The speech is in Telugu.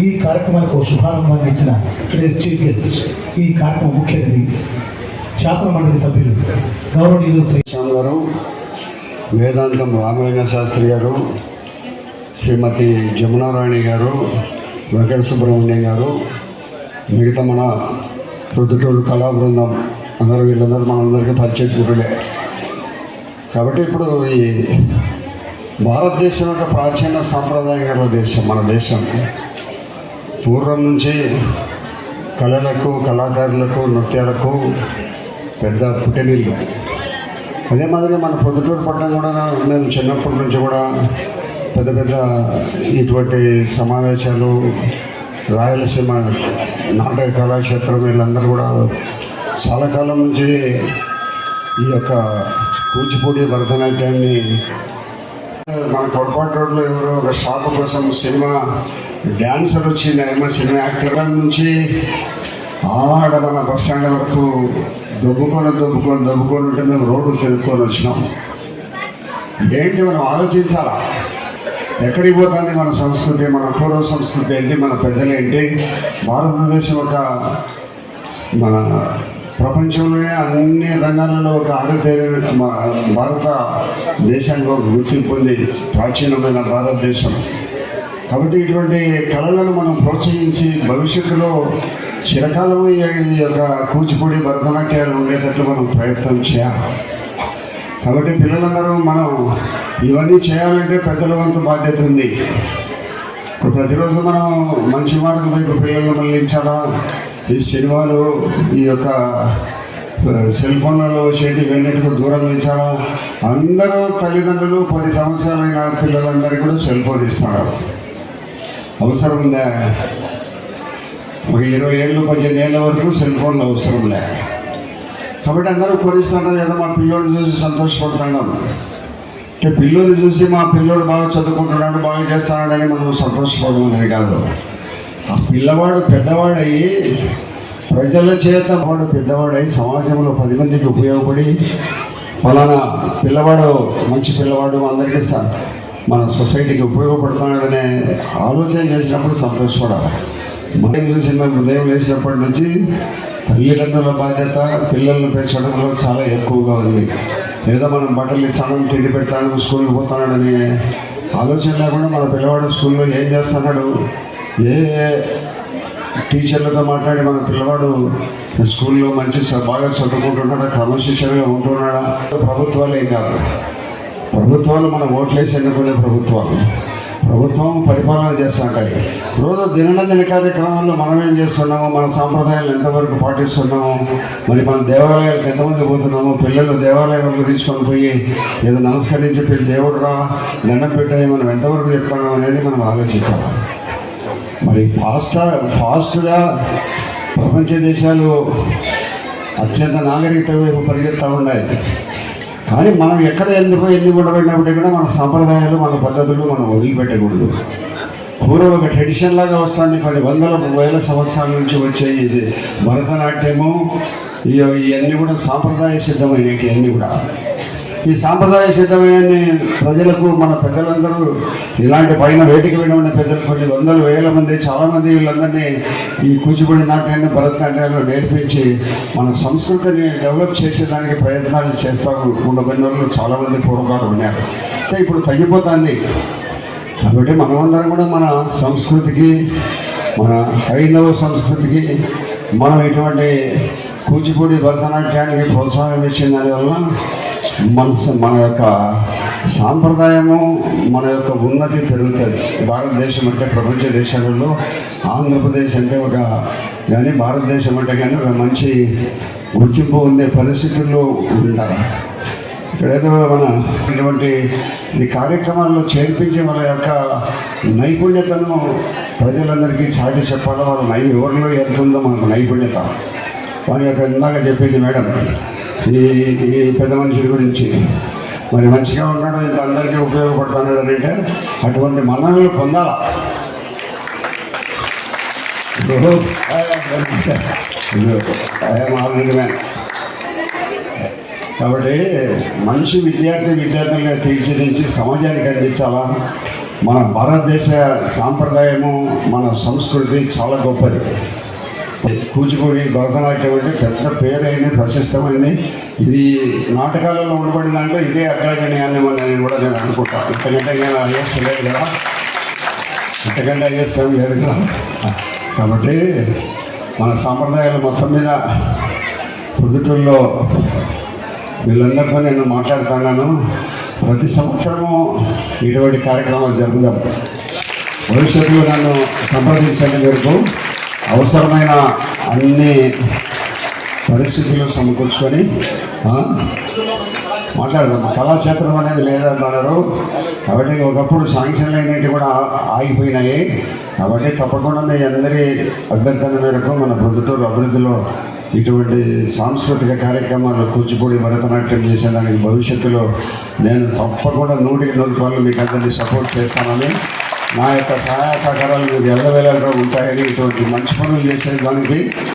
ఈ కార్యక్రమానికి ఒక శుభారంభాన్ని ఇచ్చిన టుడేస్ చీఫ్ గెస్ట్ ఈ కార్యక్రమం ముఖ్య అతిథి శాసన మండలి సభ్యులు గౌరవనీయులు శ్రీ గారు వేదాంతం రామలింగ శాస్త్రి గారు శ్రీమతి జమునారాణి గారు వెంకట సుబ్రహ్మణ్యం గారు మిగతా మన ప్రొద్దుటూరు కళా బృందం అందరూ వీళ్ళందరూ మనందరికీ పరిచయకులే కాబట్టి ఇప్పుడు ఈ భారతదేశం యొక్క ప్రాచీన సాంప్రదాయం దేశం మన దేశం. పూర్వం నుంచి కళలకు కళాకారులకు నృత్యాలకు పెద్ద పుట్టినీళ్ళు అదే మాదిరిగా మన పొద్దుటూరు పట్టణం కూడా మేము చిన్నప్పటి నుంచి కూడా పెద్ద పెద్ద ఇటువంటి సమావేశాలు రాయలసీమ నాటక కళాక్షేత్రం వీళ్ళందరూ కూడా చాలా కాలం నుంచి ఈ యొక్క కూచిపూడి భరతనాట్యాన్ని మన కొడపాటి రోడ్లో ఎవరో? ఒక షాప్ కోసం సినిమా డ్యాన్సర్ వచ్చింది ఏమో సినిమా యాక్టర్ నుంచి ఆడ మన బస్ స్టాండ్ వరకు దొబ్బుకొని దొబ్బుకొని దొబ్బుకొని ఉంటే మేము రోడ్డు తెలుపుకొని వచ్చినాం. ఏంటి మనం ఆలోచించాలా? ఎక్కడికి పోతుంది మన సంస్కృతి మన పూర్వ సంస్కృతి ఏంటి మన పెద్దలు ఏంటి? భారతదేశం ఒక మన ప్రపంచంలోనే అన్ని రంగాలలో ఒక ఆరితేరిన భారత దేశానికి ఒక గుర్తింపు ఉంది ప్రాచీనమైన భారతదేశం. కాబట్టి ఇటువంటి కళలను మనం ప్రోత్సహించి భవిష్యత్తులో చిరకాలం ఈ యొక్క కూచిపూడి భరతనాట్యాలు ఉండేటట్లు మనం ప్రయత్నం చేయాలి. కాబట్టి పిల్లలందరూ మనం ఇవన్నీ చేయాలంటే పెద్దల వంతు బాధ్యత ఉంది. ఇప్పుడు ప్రతిరోజు మనం మంచి మార్గం వైపు పిల్లలను మళ్ళించాలా? ఈ సినిమాలు ఈ యొక్క సెల్ ఫోన్లలో వచ్చేటి వెన్నిటికి దూరం ఉంచాలా? అందరూ తల్లిదండ్రులు పది సంవత్సరాలైన పిల్లలందరికీ కూడా సెల్ ఫోన్ ఇస్తున్నారు. అవసరం ఉందా? ఒక ఇరవై ఏళ్ళు పద్దెనిమిది ఏళ్ళ వరకు సెల్ ఫోన్లు అవసరం లే కాబట్టి అందరూ కొనిస్తున్నారు కదా మా పిల్లోడిని చూసి సంతోషపడుతున్నాం. అంటే పిల్లోని చూసి మా పిల్లోడు బాగా చదువుకుంటున్నాడు బాగా చేస్తున్నాడని మనం సంతోషపడమని కాదు. ఆ పిల్లవాడు పెద్దవాడయ్యి ప్రజల చేత వాడు పెద్దవాడై సమాజంలో పది మందికి ఉపయోగపడి ఫలానా పిల్లవాడు మంచి పిల్లవాడు అందరికీ స- మన సొసైటీకి ఉపయోగపడుతున్నాడనే ఆలోచన చేసినప్పుడు సంతోషపడాలి. మనం చూసి మేము ఉదయం లేచినప్పటి నుంచి తల్లిదండ్రుల బాధ్యత పిల్లలను పెంచడంలో చాలా ఎక్కువగా ఉంది. ఏదో మనం బట్టలు ఇస్తాను తిండి పెడతాను స్కూల్కి పోతానని ఆలోచన లేకుండా మన పిల్లవాడు స్కూల్లో ఏం చేస్తున్నాడు? ఏ టీచర్లతో మాట్లాడి మన పిల్లవాడు స్కూల్లో మంచి బాగా చదువుకుంటున్నాడా క్రమశిక్షణగా ఉంటున్నాడా? ప్రభుత్వాలు ఏం కాదు. ప్రభుత్వాలు మన ఓట్లేసి ఎన్నుకునే ప్రభుత్వాలు. ప్రభుత్వం పరిపాలన చేస్తుంటాయి రోజు దినదిన కార్యక్రమాల్లో మనం ఏం చేస్తున్నాము మన సాంప్రదాయాలు ఎంతవరకు పాటిస్తున్నాము మరి మన దేవాలయాలకు ఎంతమంది పోతున్నాము పిల్లలు దేవాలయాలకు తీసుకొని పోయి ఏదో నమస్కరించి పిల్లలు దేవుడు రా దండం పెట్టని మనం ఎంతవరకు చెప్తున్నాం అనేది మనం ఆలోచించాలి. మరి ఫాస్ట్ ఫాస్ట్గా ప్రపంచ దేశాలు అత్యంత నాగరికత వైపు పరిగెత్తా ఉన్నాయి. కానీ మనం ఎక్కడ ఎందుకు ఎన్ని ఉండబడినప్పుడు కూడా మన సాంప్రదాయాలు మన పద్ధతులు మనం వదిలిపెట్టకూడదు. పూర్వం ఒక ట్రెడిషన్ లాగా వస్తుంది. పది వందల వేల సంవత్సరాల నుంచి వచ్చే ఇది భరతనాట్యము ఇవన్నీ కూడా సాంప్రదాయ సిద్ధమైనవి అన్నీ కూడా. ఈ సాంప్రదాయ సిద్ధమైన ప్రజలకు మన పెద్దలందరూ ఇలాంటి పైన వేదిక మీద ఉన్న పెద్దలు వందలు వేల మంది చాలా మంది వీళ్ళందరినీ ఈ కూచిపూడి నాట్యాన్ని భరతనాట్యాలు నేర్పించి మన సంస్కృతిని డెవలప్ చేసేదానికి ప్రయత్నాలు చేస్తూ ఉండబడిన వాళ్ళు చాలా మంది పూర్వకాలు ఉన్నారు అయితే ఇప్పుడు తగ్గిపోతుంది. కాబట్టి మనమందరం కూడా మన సంస్కృతికి మన హైందవ సంస్కృతికి మనం ఇటువంటి కూచిపూడి భరతనాట్యానికి ప్రోత్సాహం ఇచ్చిన దానివల్ల మన మన యొక్క సాంప్రదాయము మన యొక్క ఉన్నతి పెరుగుతుంది. భారతదేశం అంటే ప్రపంచ దేశాలలో ఆంధ్రప్రదేశ్ అంటే ఒక కానీ భారతదేశం అంటే కానీ ఒక మంచి గుర్తింపు ఉండే పరిస్థితుల్లో ఉండాలి ఇక్కడేదో మన ఇటువంటి ఈ కార్యక్రమాల్లో చేర్పించి వాళ్ళ యొక్క నైపుణ్యతను ప్రజలందరికీ చాటి చెప్పాలి? వాళ్ళ నై ఎవరిలో ఎంత ఉందో మనకు నైపుణ్యత. వారి యొక్క ఇందాక చెప్పింది మేడం. ఈ ఈ పెద్ద మనుషుల గురించి. మరి మంచిగా ఉన్నాడు ఇంత అందరికీ ఉపయోగపడుతున్నాడు అని అంటే అటువంటి మన్ననలు పొందాల? కాబట్టి మంచి విద్యార్థి విద్యార్థులుగా తీర్చిదించి సమాజానికి అందించాలా? మన భారతదేశ సాంప్రదాయము మన సంస్కృతి చాలా గొప్పది. కూచిపూడి భరతనాట్యం అంటే పెద్ద పేరైంది ప్రశస్తమైంది. ఇది నాటకాలలో ఉండబడిన అంటే ఇదే అగ్రగణ్యాన్ని నేను కూడా నేను అనుకుంటాను ఇంతకంటే నేను అయ్యేస్తలేదు కదా. ఇంతకంటే అయ్యేస్తాం లేదు కదా. కాబట్టి మన సాంప్రదాయాలు మొత్తం మీద పొద్దుటూరులో వీళ్ళందరితో నేను మాట్లాడుతున్నాను. ప్రతి సంవత్సరము ఇటువంటి కార్యక్రమాలు జరుపుదాం భవిష్యత్తులో నన్ను సంప్రదించండి వరకు అవసరమైన అన్ని పరిస్థితులు సమకూర్చుకొని మాట్లాడదాం. కళాక్షేత్రం అనేది లేదంటున్నారు. కాబట్టి ఒకప్పుడు శాంక్షన్ అనేవి కూడా ఆగిపోయినాయి. కాబట్టి తప్పకుండా మీ అందరి అభ్యర్థన మేరకు మన ప్రభుత్వం అభివృద్ధిలో ఇటువంటి సాంస్కృతిక కార్యక్రమాలు కూచిపూడి భరతనాట్యం చేసేదానికి భవిష్యత్తులో నేను తప్పకుండా నూటికి నూరు రూపాయలు మీకు అందరినీ సపోర్ట్ చేస్తానని మా యొక్క సహాయ సహకారాలు మీరు ఎల్లవేళలో ఉంటాయని ఇటువంటి మంచి పనులు చేసే దానికి